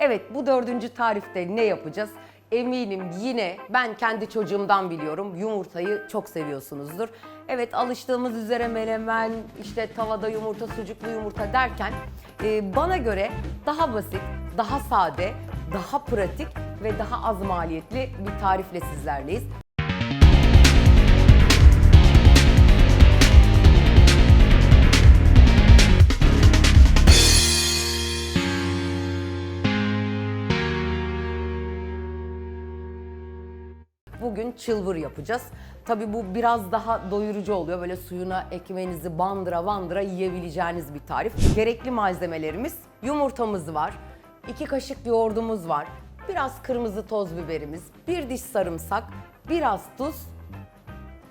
Evet bu dördüncü tarifte ne yapacağız? Eminim yine ben kendi çocuğumdan biliyorum yumurtayı çok seviyorsunuzdur. Evet alıştığımız üzere menemen, işte tavada yumurta, sucuklu yumurta derken e, bana göre daha basit, daha sade, daha pratik ve daha az maliyetli bir tarifle sizlerleyiz. Bugün çılbır yapacağız. Tabi bu biraz daha doyurucu oluyor. Böyle suyuna ekmeğinizi bandıra bandıra yiyebileceğiniz bir tarif. Gerekli malzemelerimiz yumurtamız var. 2 kaşık yoğurdumuz var. Biraz kırmızı toz biberimiz, bir diş sarımsak, biraz tuz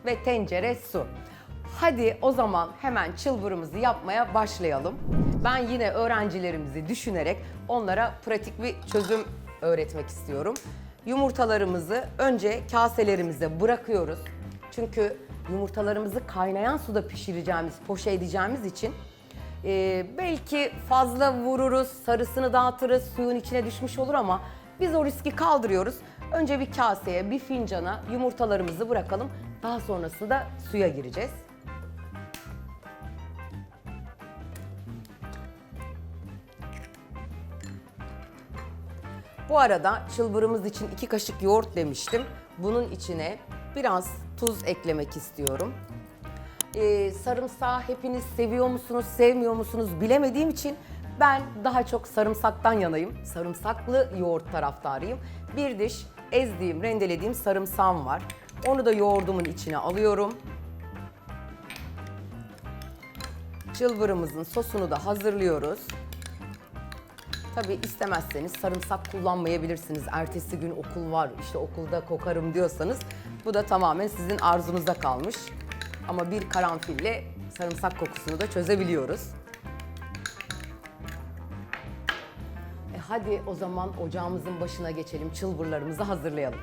ve tencere su. Hadi o zaman hemen çılbırımızı yapmaya başlayalım. Ben yine öğrencilerimizi düşünerek onlara pratik bir çözüm öğretmek istiyorum. Yumurtalarımızı önce kaselerimize bırakıyoruz. Çünkü yumurtalarımızı kaynayan suda pişireceğimiz, poşe edeceğimiz için e, belki fazla vururuz, sarısını dağıtırız, suyun içine düşmüş olur ama biz o riski kaldırıyoruz. Önce bir kaseye, bir fincana yumurtalarımızı bırakalım. Daha sonrasında suya gireceğiz. Bu arada çılbırımız için iki kaşık yoğurt demiştim. Bunun içine biraz tuz eklemek istiyorum. Ee, sarımsağı hepiniz seviyor musunuz, sevmiyor musunuz bilemediğim için ben daha çok sarımsaktan yanayım. Sarımsaklı yoğurt taraftarıyım. Bir diş ezdiğim, rendelediğim sarımsağım var. Onu da yoğurdumun içine alıyorum. Çılbırımızın sosunu da hazırlıyoruz. Tabii istemezseniz sarımsak kullanmayabilirsiniz. Ertesi gün okul var, işte okulda kokarım diyorsanız bu da tamamen sizin arzunuza kalmış. Ama bir karanfille sarımsak kokusunu da çözebiliyoruz. E hadi o zaman ocağımızın başına geçelim, çılbırlarımızı hazırlayalım.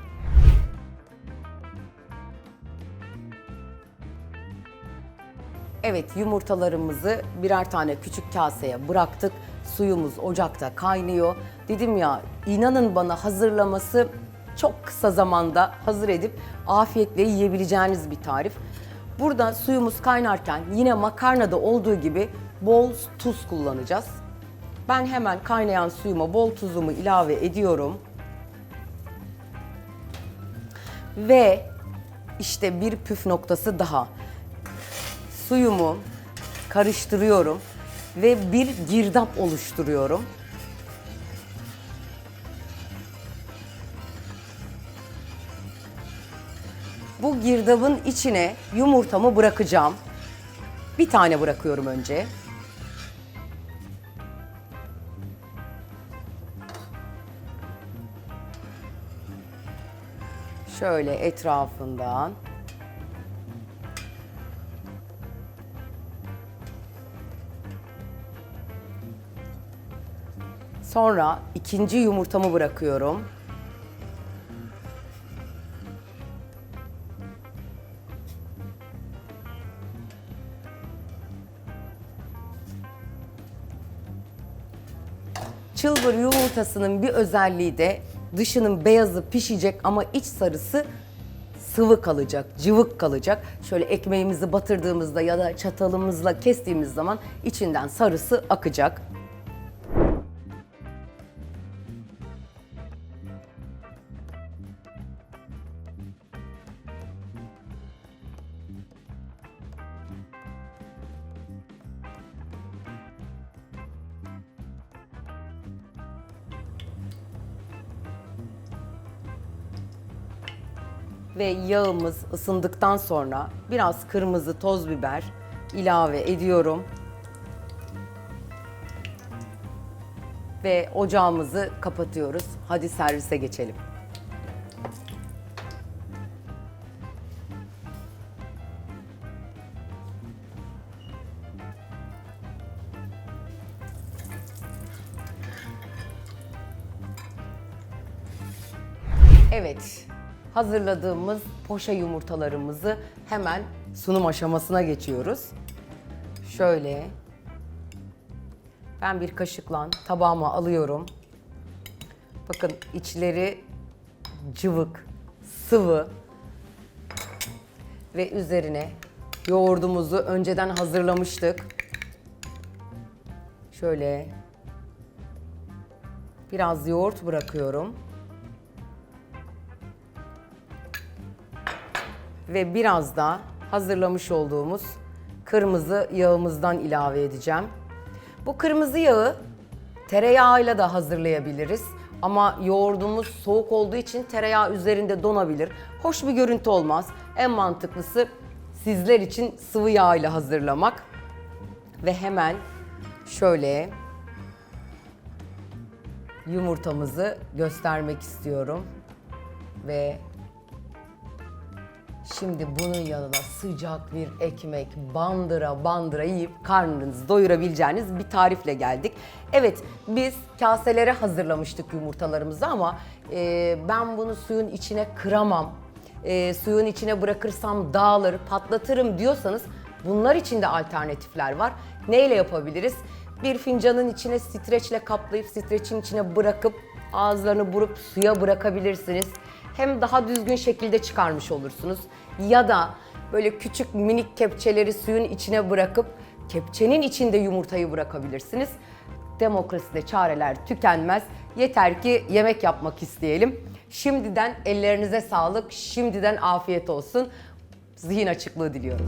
Evet yumurtalarımızı birer tane küçük kaseye bıraktık. Suyumuz ocakta kaynıyor. Dedim ya inanın bana hazırlaması çok kısa zamanda hazır edip afiyetle yiyebileceğiniz bir tarif. Burada suyumuz kaynarken yine makarnada olduğu gibi bol tuz kullanacağız. Ben hemen kaynayan suyuma bol tuzumu ilave ediyorum. Ve işte bir püf noktası daha suyumu karıştırıyorum ve bir girdap oluşturuyorum. Bu girdabın içine yumurtamı bırakacağım. Bir tane bırakıyorum önce. Şöyle etrafından Sonra ikinci yumurtamı bırakıyorum. Çılbır yumurtasının bir özelliği de dışının beyazı pişecek ama iç sarısı sıvı kalacak, cıvık kalacak. Şöyle ekmeğimizi batırdığımızda ya da çatalımızla kestiğimiz zaman içinden sarısı akacak. Ve yağımız ısındıktan sonra biraz kırmızı toz biber ilave ediyorum. Ve ocağımızı kapatıyoruz. Hadi servise geçelim. Evet, hazırladığımız poşe yumurtalarımızı hemen sunum aşamasına geçiyoruz. Şöyle ben bir kaşıkla tabağıma alıyorum. Bakın içleri cıvık, sıvı ve üzerine yoğurdumuzu önceden hazırlamıştık. Şöyle biraz yoğurt bırakıyorum. Ve biraz da hazırlamış olduğumuz kırmızı yağımızdan ilave edeceğim. Bu kırmızı yağı tereyağıyla da hazırlayabiliriz. Ama yoğurdumuz soğuk olduğu için tereyağı üzerinde donabilir. Hoş bir görüntü olmaz. En mantıklısı sizler için sıvı yağ ile hazırlamak. Ve hemen şöyle yumurtamızı göstermek istiyorum. Ve Şimdi bunun yanına sıcak bir ekmek bandıra bandıra yiyip karnınızı doyurabileceğiniz bir tarifle geldik. Evet biz kaselere hazırlamıştık yumurtalarımızı ama e, ben bunu suyun içine kıramam. E, suyun içine bırakırsam dağılır, patlatırım diyorsanız bunlar için de alternatifler var. Neyle yapabiliriz? Bir fincanın içine streçle kaplayıp streçin içine bırakıp ağızlarını burup suya bırakabilirsiniz hem daha düzgün şekilde çıkarmış olursunuz ya da böyle küçük minik kepçeleri suyun içine bırakıp kepçenin içinde yumurtayı bırakabilirsiniz. Demokraside çareler tükenmez. Yeter ki yemek yapmak isteyelim. Şimdiden ellerinize sağlık, şimdiden afiyet olsun. Zihin açıklığı diliyorum.